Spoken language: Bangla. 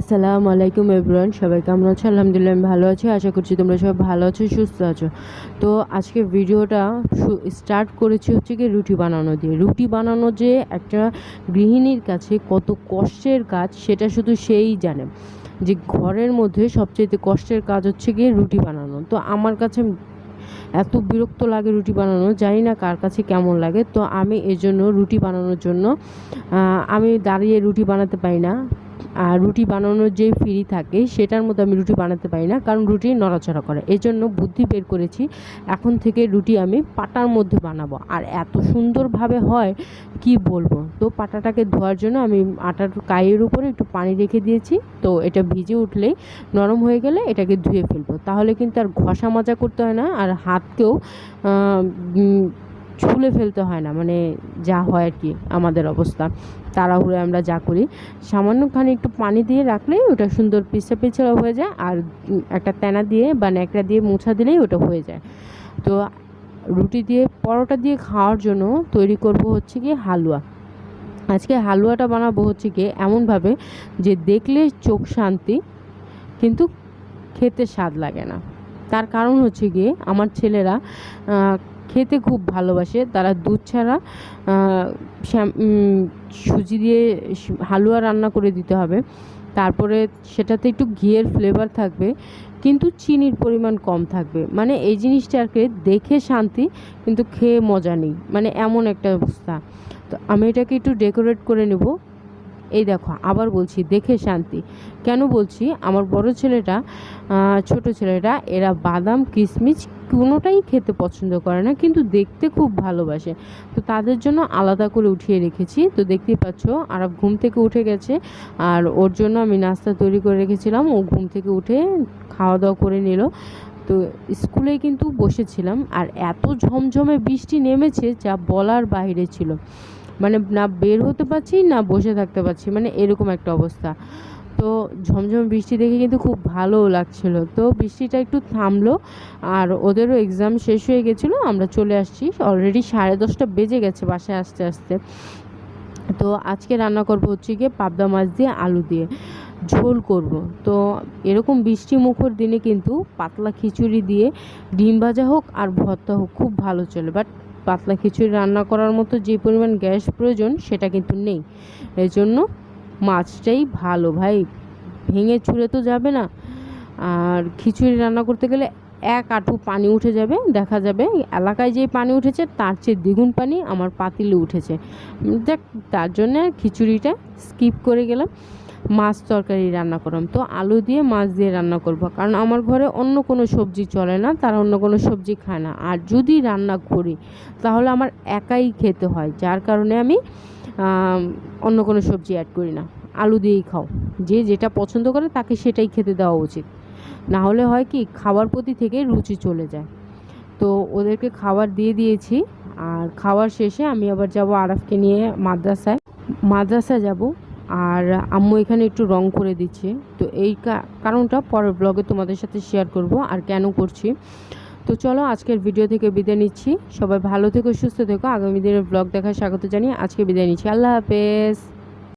আসসালামু আলাইকুম এভরিওয়ান, সবাই কেমন আছো? আলহামদুলিল্লাহ আমি ভালো আছি, আশা করছি তোমরা সবাই ভালো আছো, সুস্থ আছো। তো আজকে ভিডিওটা স্টার্ট করেছি হচ্ছে কি রুটি বানানো দিয়ে। রুটি বানানো যে একটা গৃহিণীর কাছে কত কষ্টের কাজ, সেটা শুধু সেই জানে যে ঘরের মধ্যে সবচেয়ে কষ্টের কাজ হচ্ছে গিয়ে রুটি বানানো। তো আমার কাছে এত বিরক্ত লাগে রুটি বানানো, জানি না কার কাছে কেমন লাগে। তো আমি এজন্য রুটি বানানোর জন্য আমি দাঁড়িয়ে রুটি বানাতে পারি না। আর রুটি বানানোর যে ফ্রি থাকে, সেটার মধ্যে আমি রুটি বানাতে পারি না, কারণ রুটি নড়াচড়া করে। এই জন্য বুদ্ধি বের করেছি, এখন থেকে রুটি আমি পাটার মধ্যে বানাবো। আর এত সুন্দরভাবে হয়, কি বলব? তো পাটাটাকে ধোয়ার জন্য আমি আটার কাইয়ের উপরে একটু পানি রেখে দিয়েছি। তো এটা ভিজে উঠলেই নরম হয়ে গেলে এটাকে ধুয়ে ফেলব। তাহলে কিন্তু আর ঘষা মাজা করতে হয় না, আর হাতকেও ছুলে ফেলতে হয় না মানে যা হয় আর কি আমাদের অবস্থা। তাড়াহুড়ো আমরা যা করি সামান্যখানি একটু পানি দিয়ে রাখলেই ওটা সুন্দর পিছা পিছড়া হয়ে যায় আর একটা তেনা দিয়ে বা ন্যাকড়া দিয়ে মোছা দিলেই ওটা হয়ে যায়। তো রুটি দিয়ে, পরোটা দিয়ে খাওয়ার জন্য তৈরি করব হচ্ছে কি হালুয়া। আজকে হালুয়াটা বানাবো হচ্ছে কি এমনভাবে যে দেখলে চোখ শান্তি, কিন্তু খেতে স্বাদ লাগে না। তার কারণ হচ্ছে গিয়ে আমার ছেলেরা খেতে খুব ভালোবাসে। তারা দুধ ছাড়া সুজি দিয়ে হালুয়া রান্না করে দিতে হবে। তারপরে সেটাতে একটু ঘিয়ের ফ্লেভার থাকবে, কিন্তু চিনির পরিমাণ কম থাকবে। মানে এই জিনিসটাকে দেখে শান্তি, কিন্তু খেয়ে মজা নেই। মানে এমন একটা অবস্থা। তো আমি এটাকে একটু ডেকোরেট করে নেব। এই দেখো, আবার বলছি, দেখে শান্তি। কেন বলছি? আমার বড় ছেলেটা ছোট ছেলেটা, এরা বাদাম কিশমিশ কোনোটাই খেতে পছন্দ করে না, কিন্তু দেখতে খুব ভালোবাসে। তো তাদের জন্য আলাদা করে উঠিয়ে রেখেছি। তো দেখতেই পাচ্ছ আর ঘুম থেকে উঠে গেছে। আর ওর জন্য আমি নাস্তা তৈরি করে রেখেছিলাম। ও ঘুম থেকে উঠে খাওয়া দাওয়া করে নিল। তো স্কুলে কিন্তু বসেছিলাম। আর এত ঝমঝমে বৃষ্টি নেমেছে, যা বলার বাইরে ছিল। মানে না বের হতে পারছি, না বসে থাকতে পারছি মানে এরকম একটা অবস্থা। তো ঝমঝম বৃষ্টি দেখে কিন্তু খুব ভালোও লাগছিল। তো বৃষ্টিটা একটু থামলো, আর ওদেরও এক্সাম শেষ হয়ে গেছিল, আমরা চলে আসছি। অলরেডি সাড়ে দশটা বেজে গেছে বাসায় আসতে আসতে। তো আজকে রান্না করব হচ্ছে গিয়ে পাবদা মাছ দিয়ে আলু দিয়ে। ঝোল করব। তো এরকম বৃষ্টি মুখর দিনে কিন্তু পাতলা খিচুড়ি দিয়ে ডিম ভাজা হোক আর ভর্তা হোক খুব ভালো চলে। বাট পাতলা খিচুড়ি রান্না করার মতো যে পরিমাণ গ্যাস প্রয়োজন, সেটা কিন্তু নেই। এই জন্য মাছটাই ভালো, ভাই। ভেঙে ছুঁড়ে তো যাবে না। আর খিচুড়ি রান্না করতে গেলে এক আঁটু পানি উঠে যাবে। দেখা যাবে এলাকায় যেই পানি উঠেছে, তার চেয়ে দ্বিগুণ পানি আমার পাতিলে উঠেছে। দেখ, তার জন্য খিচুড়িটা স্কিপ করে গেলাম। মাছ তরকারি রান্না করলাম। তো আলু দিয়ে মাছ দিয়ে রান্না করব। কারণ আমার ঘরে অন্য কোনো সবজি চলে না, তারা অন্য কোনো সবজি খায় না। আর যদি রান্না করি, তাহলে আমার একাই খেতে হয়। যার কারণে আমি অন্য কোনো সবজি অ্যাড করি না। আলু দিয়েই খাও। যে যেটা পছন্দ করে, তাকে সেটাই খেতে দেওয়া উচিত। না হলে হয় কি খাবার প্রতি থেকে রুচি চলে যায়। তো ওদেরকে খাবার দিয়ে দিয়েছি। আর খাওয়ার শেষে আমি আবার যাব আরাফকে নিয়ে মাদ্রাসায়। মাদ্রাসা যাব। আর আম্মু এখানে একটু রং করে দিচ্ছে। তো এই কারণটা পরের ব্লগে তোমাদের সাথে শেয়ার করব আর কেন করছি। তো চলো আজকের ভিডিও থেকে বিদায় নিচ্ছি। সবাই ভালো থেকো, সুস্থ থেকো। আগামী দিনের ব্লগ দেখায় স্বাগত জানিয়ে আজকে বিদায় নিচ্ছি। আল্লাহ হাফেজ।